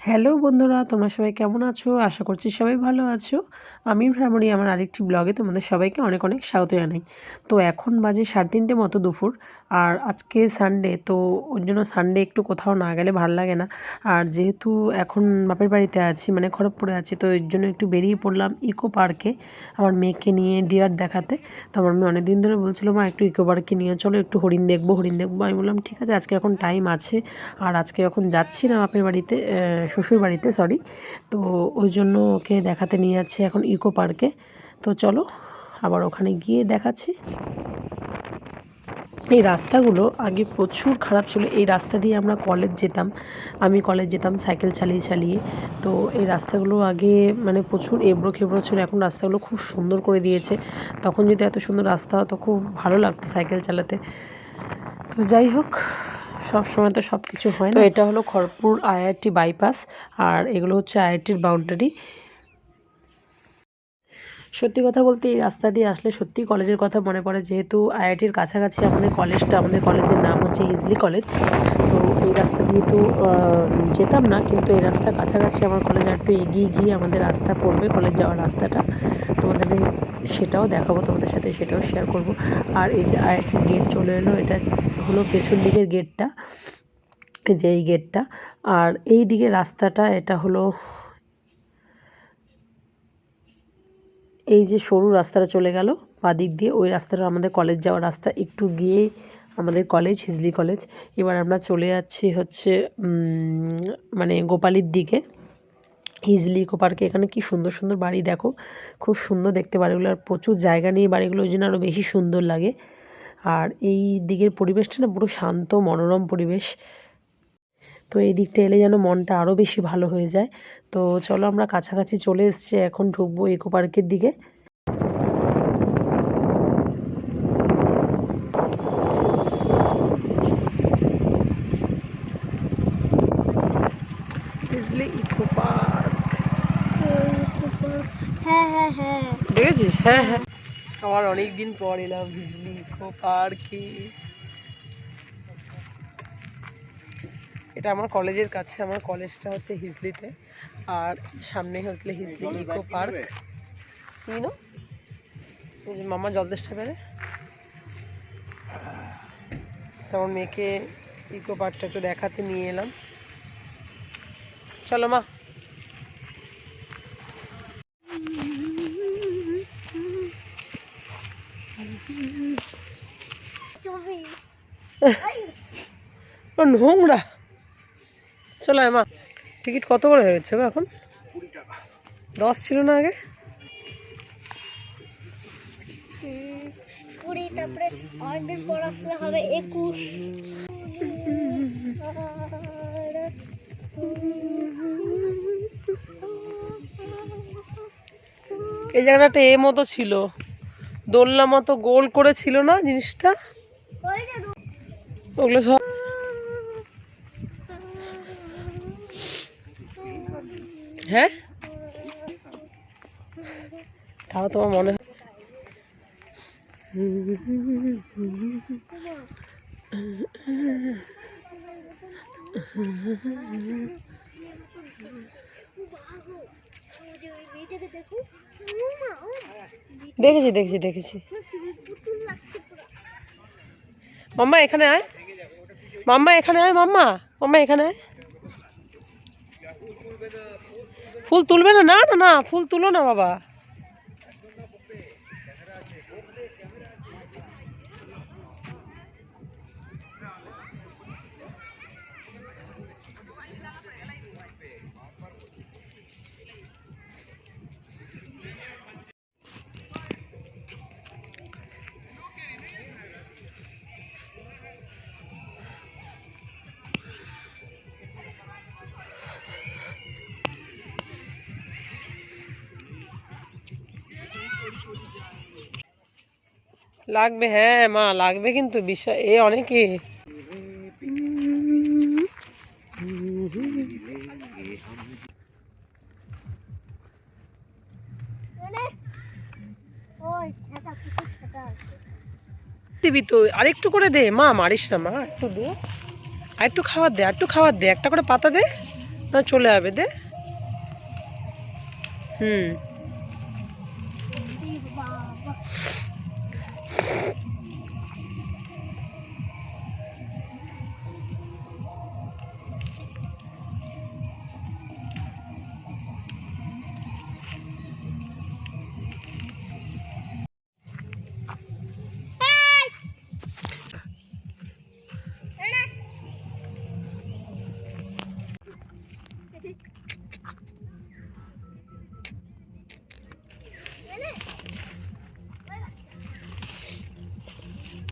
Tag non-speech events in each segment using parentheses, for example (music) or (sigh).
Hello বন্ধুরা, তোমরা সবাই কেমন আছো? আশা করছি সবাই ভালো আছো। আমি ভ্রামণী আমার আরেকটি ব্লগে তোমাদের সবাইকে অনেক অনেক স্বাগত জানাই। তো এখন বাজে সাড়ে তিনটে মতো দুপুর, আর আজকে সানডে তো ওই জন্য সানডে একটু কোথাও না গেলে ভালো লাগে না। আর যেহেতু এখন বাপের বাড়িতে আছি মানে খড়গপুরে আছি, তো এর জন্য একটু বেরিয়ে পড়লাম ইকো পার্কে আমার মেয়েকে নিয়ে ডিয়ার দেখাতে। তো আমার মেয়ে অনেক দিন ধরে বলছিলো, মা, একটু ইকো পার্কে নিয়ে চলো, একটু হরিণ দেখব হরিণ দেখব। আমি বললাম, ঠিক আছে, আজকে এখন টাইম আছে। আর আজকে এখন যাচ্ছি না বাপের বাড়িতে শ্বশুর বাড়িতে সরি তো ওই জন্য ওকে দেখাতে নিয়ে যাচ্ছে এখন ইকো পার্কে। তো চলো, আবার ওখানে গিয়ে দেখাচ্ছি। এই রাস্তাগুলো, আগে প্রচুর খারাপ ছিল। এই রাস্তা দিয়ে আমরা কলেজ যেতাম। আমি কলেজ যেতাম সাইকেল চালিয়ে চালিয়ে। তো এই রাস্তাগুলো আগে মানে প্রচুর এবড়ো খেবড়ো ছিল। এখন রাস্তাগুলো খুব সুন্দর করে দিয়েছে। তখন যদি এত সুন্দর রাস্তা হতো, খুব ভালো লাগতো সাইকেল চালাতে। তো যাই হোক সব সময় তো সব কিছু হয় না। এটা হলো খড়পুর আইআইটি বাইপাস আর এগুলো হচ্ছে আইআইটির বাউন্ডারি সত্যি কথা বলতে এই রাস্তা দিয়ে আসলে সত্যিই কলেজের কথা মনে পড়ে। যেহেতু আইআইটির কাছাকাছি আমাদের কলেজটা, আমাদের কলেজের নাম হচ্ছে হিজলি কলেজ। তো এই রাস্তা দিয়ে তো যেতাম না, কিন্তু এই রাস্তার কাছাকাছি আমার কলেজ আর একটু এগিয়ে গিয়ে আমাদের রাস্তা পড়বে কলেজ যাওয়ার রাস্তাটা। তোমাদেরকে সেটাও দেখাবো, তোমাদের সাথে সেটাও শেয়ার করব। আর এই যে আইআইটির গেট চলে এলো, এটা হলো পেছন দিকের গেটটা যে এই গেটটা আর এই দিকে রাস্তাটা, এটা হলো এই যে সরু রাস্তাটা চলে গেল বা দিক দিয়ে ওই রাস্তাটা আমাদের কলেজ যাওয়ার রাস্তা, একটু গিয়ে আমাদের কলেজ, হিজলি কলেজ। এবার আমরা চলে যাচ্ছি হচ্ছে মানে গোপালির দিকে। হিজলি ইকো পার্কে এখানে কি সুন্দর সুন্দর বাড়ি দেখো। খুব সুন্দর দেখতে বাড়িগুলো, আর প্রচুর জায়গা নিয়ে বাড়িগুলো, ওই জন্য আরও বেশি সুন্দর লাগে। আর এই দিকের পরিবেশটা না পুরো শান্ত, মনোরম পরিবেশ। তো এই দিকটা এলে যেন মনটা আরও বেশি ভালো হয়ে যায়। তো চলো আমরা কাছাকাছি চলে এসছি এখন ঢুকবো ইকো পার্কের দিকে। ইকো পার্ক হ্যাঁ হ্যাঁ হ্যাঁ। দেখেছিস? হ্যাঁ হ্যাঁ। আমার অনেকদিন পর এলাম হিজলি ইকো পার্কে এটা আমার কলেজের কাছে আমার কলেজটা হচ্ছে হিজলিতে। আর সামনে হচ্ছে হিজলি ইকো পার্ক। নো? ওই যে মামা জলদেশটা বেড়ে তেমন মেয়েকে ইকো পার্কটা একটু দেখাতে নিয়ে এলাম। চলো মা। (laughs) নোংরা। চলো মা টিকিট কত করে হয়ে গেছে গো এখন? দশ ছিল না আগে? কুড়ি তারপরে অনেকদিন পর আসলে হবে একুশ। এই জায়গাটা এ মতো ছিল। দোলনা মতো গোল করে ছিল না জিনিসটা? ওগুলো সব হ্যাঁ? তাও তোমার মনে হয় দেখেছি দেখেছি দেখেছি। মাম্মা এখানে আয়। মাম্মা এখানে আয়, মাম্মা। মাম্মা এখানে আয়। ফুল তুলবে না? না না ফুল তুলো না বাবা। লাগবে হ্যাঁ মা, লাগবে কিন্তু বিষয় এ অনেকে। দিবি তো আরেকটু করে দে। মা, মারিস না, মা, একটু দে। আর একটু খাবার দে, আর একটু খাবার দে, একটা করে পাতা দে, না চলে যাবে, দে। হুম।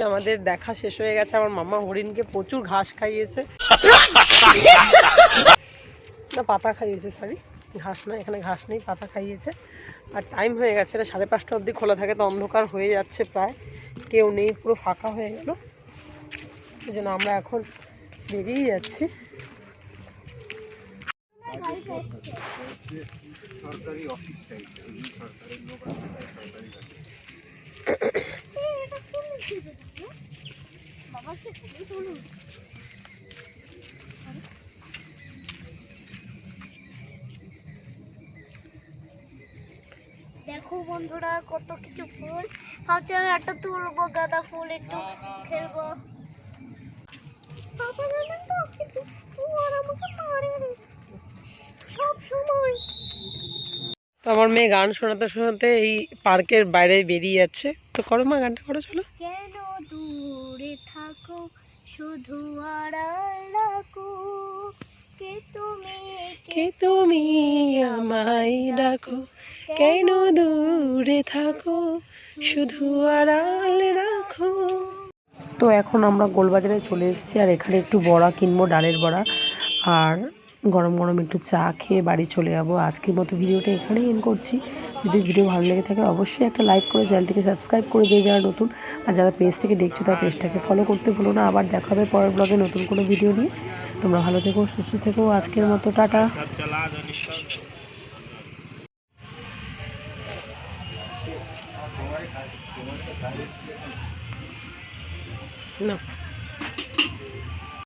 আমাদের দেখা শেষ হয়ে গেছে, আমার মামা হরিণকে প্রচুর ঘাস খাইয়েছে। না, পাতা খাইয়েছে সরি ঘাস না, এখানে ঘাস নেই, পাতা খাইয়েছে। আর টাইম হয়ে গেছে এটা সাড়ে পাঁচটা অবধি খোলা থাকে তো অন্ধকার হয়ে যাচ্ছে প্রায়। কেউ নেই, পুরো ফাঁকা হয়ে গেল। এই জন্য আমরা এখন বেরিয়ে যাচ্ছি। সরকারি অফিস ওই সরকারের লোক সরকারি গাড়ি এটা কোন দিকে যাবে বাবা কে বলুন দেখো বন্ধুরা, কত কিছু ফুল। ভাবছি আমি একটা তুলবো, গাঁদা ফুল একটু খেলব। আমার মেয়ে গান শোনাতে শোনাতে এই পার্কের বাইরে বেরিয়ে যাচ্ছে। তো করো মা, গানটা করো, চলো। শুধু আড়াল রাখো কে তুমি কে তুমি আমায় ডাকো? কেন দূরে থাকো? শুধু আড়াল রাখো তো এখন আমরা গোলবাজারে চলে এসেছি আর এখানে একটু বড়া কিনবো ডালের বড়া। আর গরম গরম একটু চা খেয়ে বাড়ি চলে যাব। আজকের মতো ভিডিওটা এখানেই এন্ড করছি। যদি ভিডিও ভালো লেগে থাকে অবশ্যই একটা লাইক করে চ্যানেলটিকে সাবস্ক্রাইব করে দিয়ে যারা নতুন, আর যারা পেজ থেকে দেখছ তার পেজটাকে ফলো করতে ভুলো না। আবার দেখা হবে পরের ব্লগে নতুন কোনো ভিডিও নিয়ে। তোমরা ভালো থেকো, সুস্থ থেকো। আজকের মতো টাটা। না।